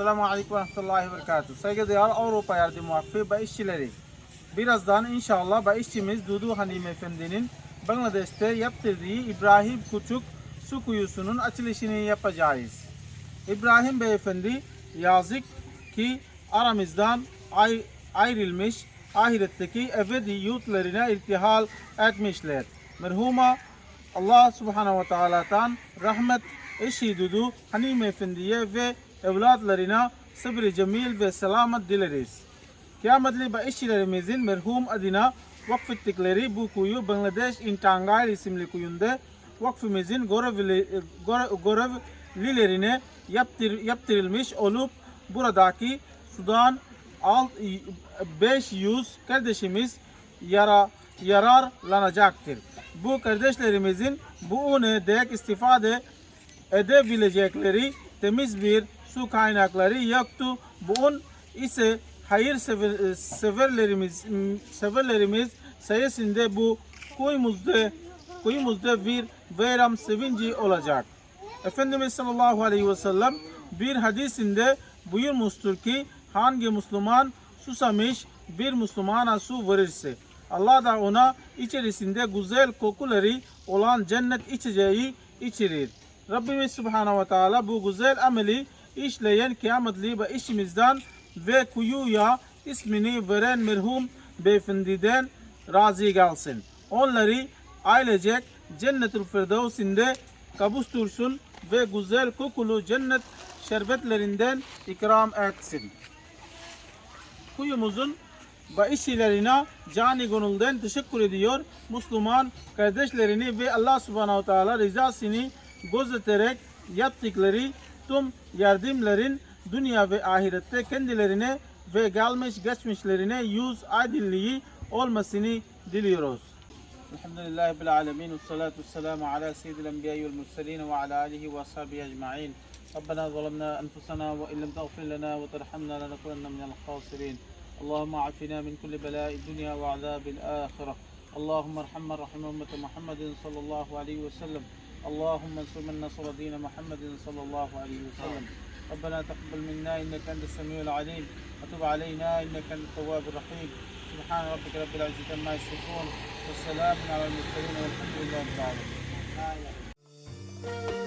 Esselamu Aleyküm ve Rahmetullahi ve Berekatuhu. Saygıdeğer Avrupa Yardım Vakfı ve işçileri. Birazdan inşallah ve işçimiz Dudu Hanim Efendi'nin Bangladeş'te yaptırdığı İbrahim Küçük su kuyusunun açılışını yapacağız. İbrahim Beyefendi yazık ki aramızdan ay- ayrılmış ahiretteki ebedi yurtlarına irtihal etmişler. Merhuma Allah Subhanahu ve Taala'dan rahmet eşi Dudu Hanim Efendi'ye ve evlatlarına sabır cemil ve selamet dileriz. Kıyametli işçilerimizin merhum adına vakfettikleri bu kuyu Bangladeş İntangayl isimli kuyunda vakfımızın görevli, göre- görevlilerine yaptır, yaptırılmış olup buradaki sudan alt 500 kardeşimiz yara, yararlanacaktır. Bu kardeşlerimizin bu unu dek istifade edebilecekleri temiz bir su kaynakları yoktu. Bu un ise hayır sever, severlerimiz severlerimiz sayesinde bu kuyumuzda kuyumuzda bir bayram sevinci olacak. Efendimiz sallallahu aleyhi ve sellem bir hadisinde buyurmuştur ki hangi Müslüman susamış bir Müslümana su verirse Allah da ona içerisinde güzel kokuları olan cennet içeceği içirir. Rabbimiz Subhanahu ve Teala bu güzel ameli işleyen kıyametli ve işimizden ve kuyuya ismini veren merhum beyefendiden razı kalsın. Onları ailecek cennet-ül firdevsinde kavuştursun ve güzel kokulu cennet şerbetlerinden ikram etsin. Kuyumuzun ve işçilerine cani gönülden teşekkür ediyor. Müslüman kardeşlerini ve Allah subhanahu teala rızasını gözeterek yaptıkları tüm yardımların dünya ve ahirette kendilerine ve gelmiş geçmişlerine yüz adilliği olmasını diliyoruz. Elhamdülillahi Rabbil alemin ve salatu ve selamu ala seyyidil enbiya'i vel murselin ve ala alihi ve ashabihi ecma'in. ربنا ظلمنا أنفسنا وإن لم تغفر لنا وترحمنا لنكونن من الخاسرين اللهم عافنا من كل بلاء الدنيا وعذاب الآخرة اللهم ارحم من رحم أمة محمد صلى الله عليه وسلم اللهم انصر من نصر دين محمد صلى الله عليه وسلم. ربنا تقبل منا إنك أنت السميع العليم. وتب علينا إنك أنت التواب الرحيم. سبحان ربك رب العزة عما يصفون. والسلام على المرسلين والحمد لله رب العالمين.